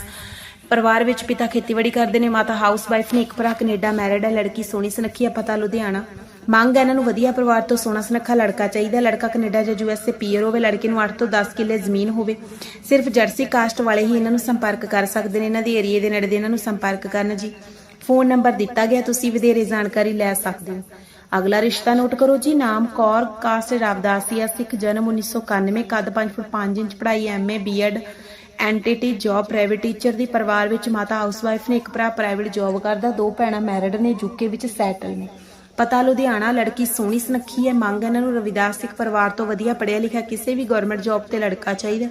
Speaker 1: ਪਰਿਵਾਰ ਵਿੱਚ ਪਿਤਾ ਖੇਤੀਬਾੜੀ ਕਰਦੇ ਨੇ, ਮਾਤਾ ਹਾਊਸ ਵਾਈਫ ਨੇ ਇੱਕ ਭਰਾ ਕੈਨੇਡਾ ਮੈਰਿਡ ਹੈ, ਲੜਕੀ ਸੋਹਣੀ ਸੁਨੱਖੀ ਹੈ ਪਤਾ ਲੁਧਿਆਣਾ। ਮੰਗ ਹੈ ਇਹਨਾਂ ਨੂੰ ਵਧੀਆ ਪਰਿਵਾਰ ਤੋਂ ਸੋਹਣਾ ਸੁਨੱਖਾ ਲੜਕਾ ਚਾਹੀਦਾ ਲੜਕਾ ਕੈਨੇਡਾ ਜਾਂ ਯੂਐਸਏ ਪੀਅਰ ਹੋਵੇ, ਲੜਕੇ ਨੂੰ 8 ਤੋਂ 10 ਕਿੱਲੇ ਜ਼ਮੀਨ ਹੋਵੇ। ਸਿਰਫ ਜਰਸੀ ਕਾਸਟ ਵਾਲੇ ਹੀ ਇਹਨਾਂ ਨੂੰ ਸੰਪਰਕ ਕਰ ਸਕਦੇ ਨੇ, ਇਹਨਾਂ ਦੇ ਏਰੀਏ ਦੇ ਨੇੜੇ ਦੇ ਇਹਨਾਂ ਨੂੰ ਸੰਪਰਕ ਕਰਨ ਜੀ। ਫੋਨ ਨੰਬਰ ਦਿੱਤਾ ਗਿਆ, ਤੁਸੀਂ ਵਧੇਰੇ ਜਾਣਕਾਰੀ ਲੈ ਸਕਦੇ ਹੋ। ਅਗਲਾ ਰਿਸ਼ਤਾ ਨੋਟ ਕਰੋ ਜੀ, ਨਾਮ ਕੌਰ ਕਾਸਟ ਰਾਵਦਾਸੀਆ ਸਿੱਖ ਜਨਮ 1991 ਕੱਦ 5 ਫੁੱਟ 5 ਇੰਚ, ਪੜ੍ਹਾਈ MA BEd NTT job, private teacher ਦੀ ਪਰਿਵਾਰ ਵਿੱਚ ਮਾਤਾ ਹਾਊਸਵਾਈਫ ਨੇ ਇੱਕ ਭਰਾ ਪ੍ਰਾਈਵੇਟ ਜੌਬ ਕਰਦਾ, ਦੋ ਭੈਣਾਂ ਮੈਰਿਡ ਨੇ ਯੂਕੇ ਵਿੱਚ ਸੈਟਲ ਨੇ। ਪਤਾ ਲੁਧਿਆਣਾ ਲੜਕੀ ਸੋਹਣੀ ਸੁਨੱਖੀ ਹੈ, ਮੰਗ ਇਹਨਾਂ ਨੂੰ ਰਵਿਦਾਸ ਸਿੱਖ ਪਰਿਵਾਰ ਤੋਂ ਵਧੀਆ ਪੜ੍ਹਿਆ ਲਿਖਿਆ ਕਿਸੇ ਵੀ ਗਵਰਨਮੈਂਟ ਜੌਬ ਤੇ ਲੜਕਾ ਚਾਹੀਦਾ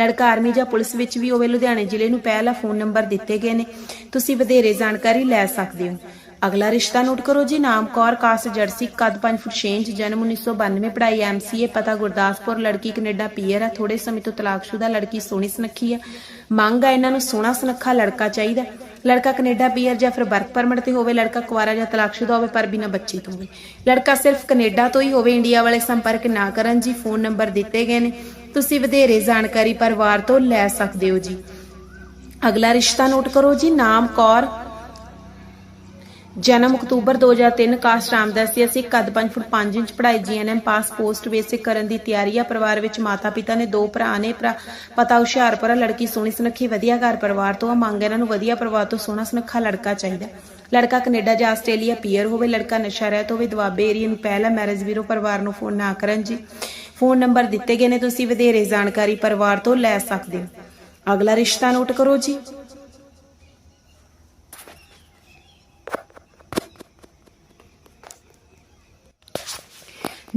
Speaker 1: ਲੜਕਾ ਆਰਮੀ ਜਾਂ ਪੁਲਿਸ ਵਿੱਚ ਵੀ ਹੋਵੇ, ਲੁਧਿਆਣੇ ਜ਼ਿਲ੍ਹੇ ਨੂੰ ਪਹਿਲਾ ਫੋਨ ਨੰਬਰ ਦਿੱਤੇ ਗਏ ਨੇ। ਤੁਸੀਂ ਵਧੇਰੇ ਜਾਣਕਾਰੀ ਲੈ ਸਕਦੇ ਹੋ। ਅਗਲਾ ਰਿਸ਼ਤਾ ਨੋਟ ਕਰੋ ਜੀ, ਨਾਮ ਕੌਰ ਕਾਸ ਜਰਸੀ, ਕੱਦ 5 ਫੁੱਟ 6 ਇੰਚ, ਜਨਮ 1992 ਪੜ੍ਹਾਈ ਐਮਸੀਏ ਪਤਾ ਗੁਰਦਾਸਪੁਰ, ਲੜਕੀ ਕੈਨੇਡਾ ਪੀਅਰ ਹੈ। ਥੋੜੇ ਸਮੇਂ ਤੋਂ ਤਲਾਕਸ਼ੁਦਾ ਲੜਕੀ ਸੋਹਣੀ ਸੁਨੱਖੀ ਹੈ। ਮੰਗ ਆ ਇਹਨਾਂ ਨੂੰ ਸੋਹਣਾ ਸੁਨੱਖਾ ਲੜਕਾ ਚਾਹੀਦਾ ਲੜਕਾ ਕੈਨੇਡਾ ਪੀਅਰ ਜਾਂ ਫਿਰ ਵਰਕ ਪਰਮਿਟ ਤੇ ਹੋਵੇ, ਲੜਕਾ ਕੁਆਰਾ ਜਾਂ ਤਲਾਕਸ਼ੁਦਾ ਹੋਵੇ, ਪਰ ਬਿਨਾਂ ਬੱਚੇ ਤੋਂ ਹੋਵੇ। ਲੜਕਾ ਸਿਰਫ ਕੈਨੇਡਾ ਤੋਂ ਹੀ ਹੋਵੇ, ਇੰਡੀਆ ਵਾਲੇ ਸੰਪਰਕ ਨਾ ਕਰਨ ਜੀ, ਫੋਨ ਨੰਬਰ ਦਿੱਤੇ ਗਏ ਨੇ। ਤੁਸੀਂ ਵਧੇਰੇ ਜਾਣਕਾਰੀ ਪਰਿਵਾਰ ਤੋਂ ਲੈ ਸਕਦੇ ਹੋ ਜੀ। ਅਗਲਾ ਰਿਸ਼ਤਾ ਨੋਟ ਕਰੋ ਜੀ, ਨਾਮ ਕੌਰ ਜਨਮ ਅਕਤੂਬਰ 2003 ਰਾਮਦਾਸ ਰਾਮਦਾਸੀ ਅਸੀਂ ਕੱਦ 5 ਫੁੱਟ 5 ਇੰਚ ਪੜ੍ਹਾਈ ਜੀਐਨਐਮ ਪਾਸ ਪੋਸਟ ਬੇਸਿਕ ਕਰਨ ਦੀ ਤਿਆਰੀ ਆ। ਪਰਿਵਾਰ ਵਿੱਚ ਮਾਤਾ ਪਿਤਾ ਨੇ ਦੋ ਭਰਾ ਨੇ। ਭਰਾ ਪਤਾ ਹੁਸ਼ਿਆਰਪੁਰ ਲੜਕੀ ਸੋਹਣੀ ਸੁਨੱਖੀ, ਵਧੀਆ ਘਰ ਪਰਿਵਾਰ ਤੋਂ ਆ। ਮੰਗ ਇਹਨਾਂ ਨੂੰ ਵਧੀਆ ਪਰਿਵਾਰ ਤੋਂ ਸੋਹਣਾ ਸੁਨੱਖਾ ਲੜਕਾ ਚਾਹੀਦਾ। ਲੜਕਾ ਕੈਨੇਡਾ ਜਾਂ ਆਸਟ੍ਰੇਲੀਆ ਪੀਅਰ ਹੋਵੇ, ਲੜਕਾ ਨਸ਼ਾ ਰਹਿਤ ਹੋਵੇ, ਦੁਆਬੇ ਏਰੀਆ ਨੂੰ ਪਹਿਲਾ ਮੈਰਿਜ ਵੀਰੋ ਪਰਿਵਾਰ ਨੂੰ ਫੋਨ ਨਾ ਕਰਨ ਜੀ। ਫੋਨ ਨੰਬਰ ਦਿੱਤੇ ਗਏ ਨੇ, ਤੁਸੀਂ ਵਧੇਰੇ ਜਾਣਕਾਰੀ ਪਰਿਵਾਰ ਤੋਂ ਲੈ ਸਕਦੇ ਹੋ। ਅਗਲਾ ਰਿਸ਼ਤਾ ਨੋਟ ਕਰੋ ਜੀ।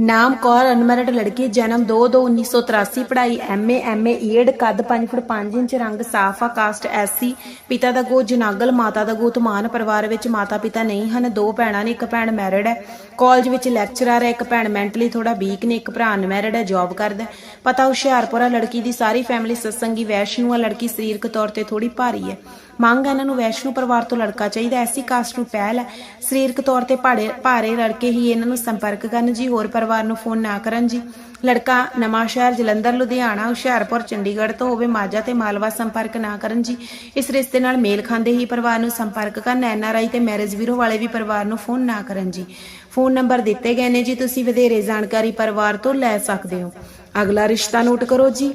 Speaker 1: ਨਾਮ ਕੌਰ ਅਨਮੈਰਿਡ ਲੜਕੀ, ਜਨਮ 2/2/1983 ਪੜ੍ਹਾਈ ਐਮਏ ਐਮਏ ਈਡ ਕੱਦ 5 ਫੁੱਟ 5 ਇੰਚ, ਰੰਗ ਸਾਫ਼ ਆ, ਕਾਸਟ ਐਸਸੀ ਪਿਤਾ ਦਾ ਗੋ ਜਨਾਗਲ, ਮਾਤਾ ਦਾ ਗੋ ਧਮਾਨ ਪਰਿਵਾਰ ਵਿੱਚ ਮਾਤਾ ਪਿਤਾ ਨਹੀਂ ਹਨ, ਦੋ ਭੈਣਾਂ ਨੇ, ਇੱਕ ਭੈਣ ਮੈਰਿਡ ਹੈ। ਕਾਲਜ ਵਿੱਚ ਲੈਕਚਰਰ ਹੈ, ਇੱਕ ਭੈਣ ਮੈਂਟਲੀ ਥੋੜਾ ਵੀਕ ਨੇ, ਇੱਕ ਭਰਾ ਅਨਮੈਰਿਡ ਹੈ, ਜੌਬ ਕਰਦਾ ਹੈ। ਪਤਾ ਹੁਸ਼ਿਆਰਪੁਰਾ ਲੜਕੀ ਦੀ ਸਾਰੀ ਫੈਮਿਲੀ ਸਤਸੰਗੀ, ਵੈਸ਼ਨੂ ਆ, ਲੜਕੀ ਸਰੀਰਕ ਤੌਰ ਤੇ ਥੋੜੀ ਭਾਰੀ ਹੈ। ਮੰਗ ਹੈ ਇਹਨਾਂ ਨੂੰ ਵੈਸ਼ਨੂ ਪਰਿਵਾਰ ਤੋਂ ਲੜਕਾ ਚਾਹੀਦਾ ਐਸੀ ਕਾਸਟ ਨੂੰ ਪਹਿਲ ਹੈ। ਸਰੀਰਕ ਤੌਰ ਤੇ ਭਾੜੇ ਭਾਰੇ ਲੜਕੇ ਹੀ ਇਹਨਾਂ ਨੂੰ ਸੰਪਰਕ ਕਰਨ ਜੀ। ਹੋਰ ਪਰਿਵਾਰ ਨੂੰ ਫੋਨ ਨਾ ਕਰਨ ਜੀ। ਲੜਕਾ ਨਵਾਂਸ਼ਹਿਰ ਜਲੰਧਰ, ਲੁਧਿਆਣਾ, ਹੁਸ਼ਿਆਰਪੁਰ, ਚੰਡੀਗੜ੍ਹ ਤੋਂ ਹੋਵੇ ਮਾਝਾ ਤੇ ਮਾਲਵਾ ਸੰਪਰਕ ਨਾ ਕਰਨ ਜੀ। ਇਸ ਰਿਸ਼ਤੇ ਨਾਲ ਮੇਲ ਖਾਂਦੇ ਹੀ ਪਰਿਵਾਰ ਨੂੰ ਸੰਪਰਕ ਕਰਨ, ਐੱਨ ਆਰ ਆਈ ਤੇ ਮੈਰਿਜ ਵੀਰੋ ਵਾਲੇ ਵੀ ਪਰਿਵਾਰ ਨੂੰ ਫੋਨ ਨਾ ਕਰਨ ਜੀ। ਫੋਨ ਨੰਬਰ ਦਿੱਤੇ ਗਏ ਨੇ ਜੀ। ਤੁਸੀਂ ਵਧੇਰੇ ਜਾਣਕਾਰੀ ਪਰਿਵਾਰ ਤੋਂ ਲੈ ਸਕਦੇ ਹੋ। ਅਗਲਾ ਰਿਸ਼ਤਾ ਨੋਟ ਕਰੋ ਜੀ।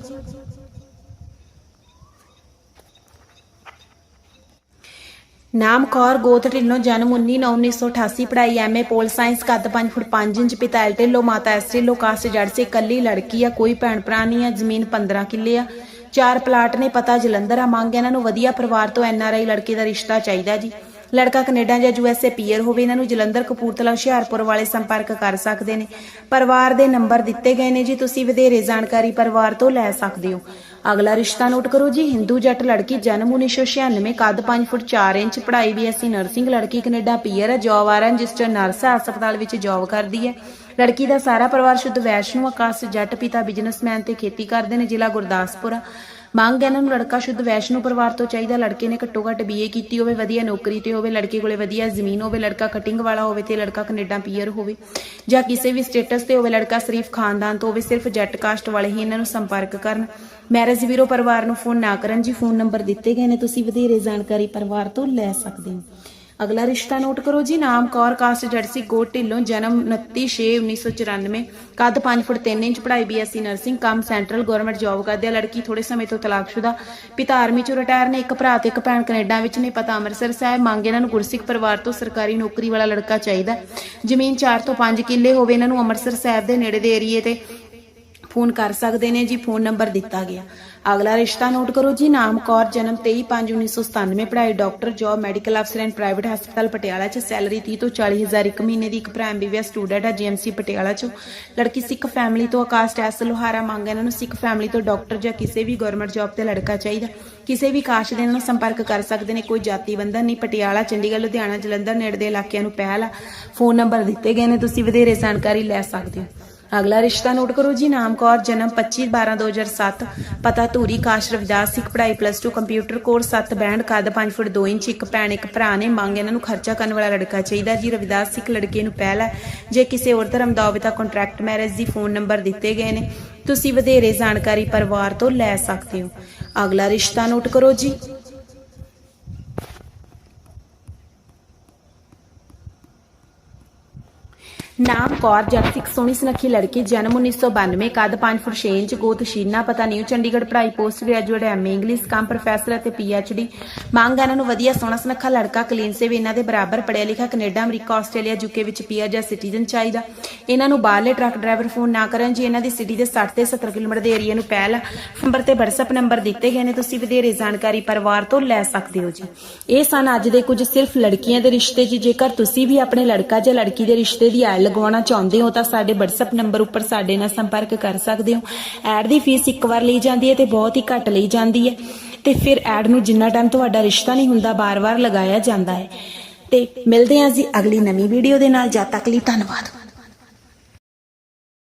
Speaker 1: ਨਾਮ ਕੌਰ ਗੋਤ ਢਿੱਲੋਂ ਜਨਮ 19/9/1988 ਪੜ੍ਹਾਈ ਐਮਏ ਪੋਲ ਸਾਇੰਸ, ਕੱਦ 5 ਫੁੱਟ 5 ਇੰਚ, ਪਿਤਾ ਐਲ ਢਿੱਲੋਂ, ਮਾਤਾ ਐਸ ਢਿੱਲੋਂ, ਕਾਸਟ ਜੜ ਸੇ ਇਕੱਲੀ ਲੜਕੀ ਆ, ਕੋਈ ਭੈਣ ਭਰਾ ਨਹੀਂ ਆ, ਜ਼ਮੀਨ 15 ਕਿੱਲੇ ਆ। ਚਾਰ ਪਲਾਟ ਨੇ, ਪਤਾ ਜਲੰਧਰ ਆ, ਮੰਗ ਇਹਨਾਂ ਨੂੰ ਵਧੀਆ ਪਰਿਵਾਰ ਤੋਂ ਐਨਆਰਆਈ ਲੜਕੇ ਦਾ ਰਿਸ਼ਤਾ ਚਾਹੀਦਾ ਜੀ। ਲੜਕਾ ਕੈਨੇਡਾ ਜਾਂ ਯੂਐਸਏ ਪੀਅਰ ਹੋਵੇ, ਇਹਨਾਂ ਨੂੰ ਜਲੰਧਰ, ਕਪੂਰਥਲਾ, ਹੁਸ਼ਿਆਰਪੁਰ ਵਾਲੇ ਸੰਪਰਕ ਕਰ ਸਕਦੇ ਨੇ। ਪਰਿਵਾਰ ਦੇ ਨੰਬਰ ਦਿੱਤੇ ਗਏ ਨੇ ਜੀ, ਤੁਸੀਂ ਵਧੇਰੇ ਜਾਣਕਾਰੀ ਪਰਿਵਾਰ ਤੋਂ ਲੈ ਸਕਦੇ ਹੋ। ਅਗਲਾ ਰਿਸ਼ਤਾ ਨੋਟ ਕਰੋ ਜੀ, ਹਿੰਦੂ ਜੱਟ ਲੜਕੀ ਜਨਮ 1996 ਕੱਦ 5 ਫੁੱਟ 4 ਇੰਚ, ਪੜ੍ਹਾਈ ਬੀਐਸਸੀ ਨਰਸਿੰਗ, ਲੜਕੀ ਕੈਨੇਡਾ ਪੀਅਰ ਹੈ, ਜੌਬ ਆ ਰਜਿਸਟਰ ਨਰਸ ਹੈ, ਹਸਪਤਾਲ ਵਿੱਚ ਜੌਬ ਕਰਦੀ ਹੈ। ਲੜਕੀ ਦਾ ਸਾਰਾ ਪਰਿਵਾਰ ਸ਼ੁੱਧ ਵੈਸ਼ਨੂ, ਆਕਾਸ਼ ਜੱਟ, ਪਿਤਾ ਬਿਜ਼ਨਸਮੈਨ ਤੇ ਖੇਤੀ ਕਰਦੇ ਨੇ, ਜ਼ਿਲ੍ਹਾ ਗੁਰਦਾਸਪੁਰ। ਮੰਗ ਹੈ ਇਹਨਾਂ ਨੂੰ ਲੜਕਾ ਸ਼ੁੱਧ ਵੈਸ਼ਨੂ ਪਰਿਵਾਰ ਤੋਂ ਚਾਹੀਦਾ, ਲੜਕੇ ਨੇ ਘੱਟੋ ਘੱਟ ਬੀਏ ਕੀਤੀ ਹੋਵੇ, ਵਧੀਆ ਨੌਕਰੀ ਤੇ ਹੋਵੇ, ਲੜਕੇ ਕੋਲੇ ਵਧੀਆ ਜ਼ਮੀਨ ਹੋਵੇ, ਲੜਕਾ ਕਟਿੰਗ ਵਾਲਾ ਹੋਵੇ ਤੇ ਲੜਕਾ ਕੈਨੇਡਾ ਪੀਅਰ ਹੋਵੇ ਜਾਂ ਕਿਸੇ ਵੀ ਸਟੇਟਸ ਤੇ ਹੋਵੇ, ਲੜਕਾ ਸ਼ਰੀਫ ਖਾਨਦਾਨ ਤੋਂ ਹੋਵੇ, ਸਿਰਫ ਜੱਟ ਕਾਸਟ ਵਾਲੇ ਹੀ ਇਹਨਾਂ ਨੂੰ ਸੰਪਰਕ ਕਰਨ। ਮੈਰਿਜ ਵੀਰੋ ਪਰਿਵਾਰ ਨੂੰ ਫੋਨ ਨਾ ਕਰਨ ਜੀ ਫੋਨ ਨੰਬਰ ਦਿੱਤੇ ਗਏ ਨੇ, ਤੁਸੀਂ ਵਧੇਰੇ ਜਾਣਕਾਰੀ ਪਰਿਵਾਰ ਤੋਂ ਲੈ ਸਕਦੇ ਹੋ। ਅਗਲਾ ਰਿਸ਼ਤਾ ਨੋਟ ਕਰੋ ਜੀ, ਨਾਮ ਕੌਰ, ਕਾਸਟ ਜੜਸੀ ਗੋਟ ਢਿੱਲੋਂ, ਜਨਮ 29/6/1994 ਕੱਦ 5 ਫੁੱਟ 3 ਇੰਚ, ਪੜ੍ਹਾਈ ਬੀਐਸਸੀ ਨਰਸਿੰਗ, ਕੰਮ ਸੈਂਟਰਲ ਗਵਰਨਮੈਂਟ ਜੌਬ ਕਰਦੇ ਆ ਲੜਕੀ ਥੋੜੇ ਸਮੇਂ ਤੋਂ ਤਲਾਕਸ਼ੁਦਾ, ਪਿਤਾ ਆਰਮੀ ਚੋਂ ਰਿਟਾਇਰ ਨੇ, ਇੱਕ ਭਰਾ ਤੇ ਇੱਕ ਭੈਣ ਕੈਨੇਡਾ ਵਿੱਚ ਨੇ, ਪਤਾ ਅੰਮ੍ਰਿਤਸਰ ਸਾਹਿਬ, ਮੰਗ ਇਹਨਾਂ ਨੂੰ ਗੁਰਸਿੱਖ ਪਰਿਵਾਰ ਤੋਂ ਸਰਕਾਰੀ ਨੌਕਰੀ ਵਾਲਾ ਲੜਕਾ ਚਾਹੀਦਾ, ਜ਼ਮੀਨ 4 ਤੋਂ 5 ਕਿੱਲੇ ਹੋਵੇ, ਇਹਨਾਂ ਨੂੰ ਅੰਮ੍ਰਿਤਸਰ ਸਾਹਿਬ ਦੇ ਨੇੜੇ ਦੇ ਏਰੀਏ ਤੇ ਫੋਨ ਕਰ ਸਕਦੇ ਨੇ ਜੀ, ਫੋਨ ਨੰਬਰ ਦਿੱਤਾ ਗਿਆ। ਅਗਲਾ ਰਿਸ਼ਤਾ ਨੋਟ ਕਰੋ ਜੀ, ਨਾਮ, ਕੌਰ, ਜਨਮ 23/5/1997 ਪੜ੍ਹਾਈ ਡਾਕਟਰ, ਜੋਬ, ਮੈਡੀਕਲ ਅਫਸਰ ਐਂਡ ਪ੍ਰਾਈਵੇਟ ਹਸਪਤਾਲ ਪਟਿਆਲਾ ਚ, ਸੈਲਰੀ 30 ਤੋਂ 40 ਹਜ਼ਾਰ ਇੱਕ ਮਹੀਨੇ ਦੀ ਇੱਕ ਭਰਾ ਐਮਬੀਬੀਐਸ ਸਟੂਡੈਂਟ ਹੈ ਜੀਐਮਸੀ ਪਟਿਆਲਾ ਚ। ਲੜਕੀ ਸਿੱਖ ਫੈਮਿਲੀ ਤੋਂ ਆਕਾਸ਼ ਐਸ ਲੋਹਾਰਾ ਮੰਗ ਇਹਨਾਂ ਨੂੰ ਸਿੱਖ ਫੈਮਿਲੀ ਤੋਂ ਡਾਕਟਰ ਜਾਂ ਕਿਸੇ ਵੀ ਗਵਰਨਮੈਂਟ ਜੌਬ ਤੇ ਲੜਕਾ ਚਾਹੀਦਾ। ਕਿਸੇ ਵੀ ਕਾਸ਼ ਦੇ ਨਾਲ ਸੰਪਰਕ ਕਰ ਸਕਦੇ ਨੇ, ਕੋਈ ਜਾਤੀ ਬੰਧਨ ਨਹੀਂ, ਪਟਿਆਲਾ, ਚੰਡੀਗੜ੍ਹ, ਲੁਧਿਆਣਾ, ਜਲੰਧਰ ਨੇੜੇ ਦੇ ਇਲਾਕਿਆਂ ਨੂੰ ਪਹਿਲ ਆ। ਫੋਨ ਨੰਬਰ ਦਿੱਤੇ ਗਏ ਨੇ, ਤੁਸੀਂ ਵਧੇਰੇ ਜਾਣਕਾਰੀ ਲੈ ਸਕਦੇ ਹੋ। ਅਗਲਾ ਰਿਸ਼ਤਾ ਨੋਟ ਕਰੋ ਜੀ, ਨਾਮ ਕੌਰ, ਜਨਮ 25/12/2007 ਪਤਾ ਧੂਰੀ, ਕਾਸ਼ ਰਵਿਦਾਸ, ਸਿੱਖ ਪੜ੍ਹਾਈ ਪਲੱਸ 2 ਕੰਪਿਊਟਰ ਕੋਰਸ 7 ਬੈਂਡ, ਕੱਦ 5 ਫੁੱਟ 2 ਇੰਚ, ਇੱਕ ਭੈਣ, ਇੱਕ ਭਰਾ ਨੇ। ਮੰਗ ਇਹਨਾਂ ਨੂੰ ਖਰਚਾ ਕਰਨ ਵਾਲਾ ਲੜਕਾ ਚਾਹੀਦਾ ਜੀ। ਰਵਿਦਾਸ, ਸਿੱਖ ਲੜਕੇ ਨੂੰ ਪਹਿਲ ਹੈ। ਜੇ ਕਿਸੇ ਹੋਰ ਧਰਮ ਦਾ ਹੋਵੇ ਤਾਂ ਕੰਟਰੈਕਟ ਮੈਰਿਜ ਦੀ ਫੋਨ ਨੰਬਰ ਦਿੱਤੇ ਗਏ ਨੇ, ਤੁਸੀਂ ਵਧੇਰੇ ਜਾਣਕਾਰੀ ਪਰਿਵਾਰ ਤੋਂ ਲੈ ਸਕਦੇ ਹੋ। ਅਗਲਾ ਰਿਸ਼ਤਾ ਨੋਟ ਕਰੋ ਜੀ। ਨਾਮ ਕੌਰ ਜਗਸਿਕ ਸੋਹਣੀ ਸੁਨੱਖੀ ਲੜਕੀ, ਜਨਮ 1992 ਕੱਦ 5 ਫੁੱਟ 6 ਇੰਚ, ਗੋਤ ਸ਼ੀਨਾ, ਪਤਾ ਨਿਊ ਚੰਡੀਗੜ੍ਹ ਪੜ੍ਹਾਈ ਪੋਸਟ ਗ੍ਰੈਜੂਏਟ ਐਮਏ ਇੰਗਲਿਸ਼ ਕੰਮ ਪ੍ਰੋਫੈਸਰ ਅਤੇ ਪੀਐਚਡੀ ਮੰਗ ਇਹਨਾਂ ਨੂੰ ਵਧੀਆ ਸੋਹਣਾ ਸੁਨੱਖਾ ਲੜਕਾ ਕਲੀਨ ਸੇ ਇਹਨਾਂ ਦੇ ਬਰਾਬਰ, ਪੜ੍ਹਿਆ ਲਿਖਿਆ ਕੈਨੇਡਾ, ਅਮਰੀਕਾ, ਆਸਟ੍ਰੇਲੀਆ ਯੂਕੇ ਵਿੱਚ ਪੀਆਰ ਜਾਂ ਸਿਟੀਜ਼ਨ ਚਾਹੀਦਾ। ਇਹਨਾਂ ਨੂੰ ਬਾਹਰਲੇ ਟਰੱਕ ਡਰਾਈਵਰ ਫੋਨ ਨਾ ਕਰਨ, ਜੀ ਇਹਨਾਂ ਦੀ ਸਿਟੀ ਦੇ 60 ਤੇ 70 ਕਿਲੋਮੀਟਰ ਦੇ ਏਰੀਆ ਨੂੰ ਪਹਿਲ ਨੰਬਰ ਤੇ WhatsApp ਨੰਬਰ ਦਿੱਤੇ ਗਏ ਨੇ, ਤੁਸੀਂ ਵਧੇਰੇ ਜਾਣਕਾਰੀ ਪਰਿਵਾਰ ਤੋਂ ਲੈ ਸਕਦੇ ਹੋ ਜੀ। ਇਹ ਸਨ ਅੱਜ ਦੇ ਕੁਝ ਸਿਰਫ ਲੜਕੀਆਂ ਦੇ ਰਿਸ਼ਤੇ ਜੀ, ਜੇਕਰ ਤੁਸੀਂ ਵੀ ਆਪਣੇ ਲੜਕਾ ਜਾਂ ਲੜਕੀ ਦੇ ਰਿਸ਼ਤੇ ਦੀ ਐਡ ਲਗਵਾਉਣਾ ਚਾਹੁੰਦੇ ਹੋ ਤਾਂ ਸਾਡੇ WhatsApp ਨੰਬਰ ਉੱਪਰ ਸਾਡੇ ਨਾਲ ਸੰਪਰਕ ਕਰ ਸਕਦੇ ਹੋ। ਐਡ ਦੀ ਫੀਸ ਇੱਕ ਵਾਰ ਲਈ ਜਾਂਦੀ ਹੈ ਤੇ ਬਹੁਤ ਹੀ ਘੱਟ ਲਈ ਜਾਂਦੀ ਹੈ। ਤੇ ਫਿਰ ਐਡ ਨੂੰ ਜਿੰਨਾ ਟਾਈਮ ਤੁਹਾਡਾ ਰਿਸ਼ਤਾ ਨਹੀਂ ਹੁੰਦਾ ਬਾਰ-ਬਾਰ ਲਗਾਇਆ ਜਾਂਦਾ ਹੈ। ਤੇ ਮਿਲਦੇ ਹਾਂ ਜੀ ਅਗਲੀ ਨਵੀਂ ਵੀਡੀਓ ਦੇ ਨਾਲ। ਜਦ ਤੱਕ ਲਈ ਧੰਨਵਾਦ।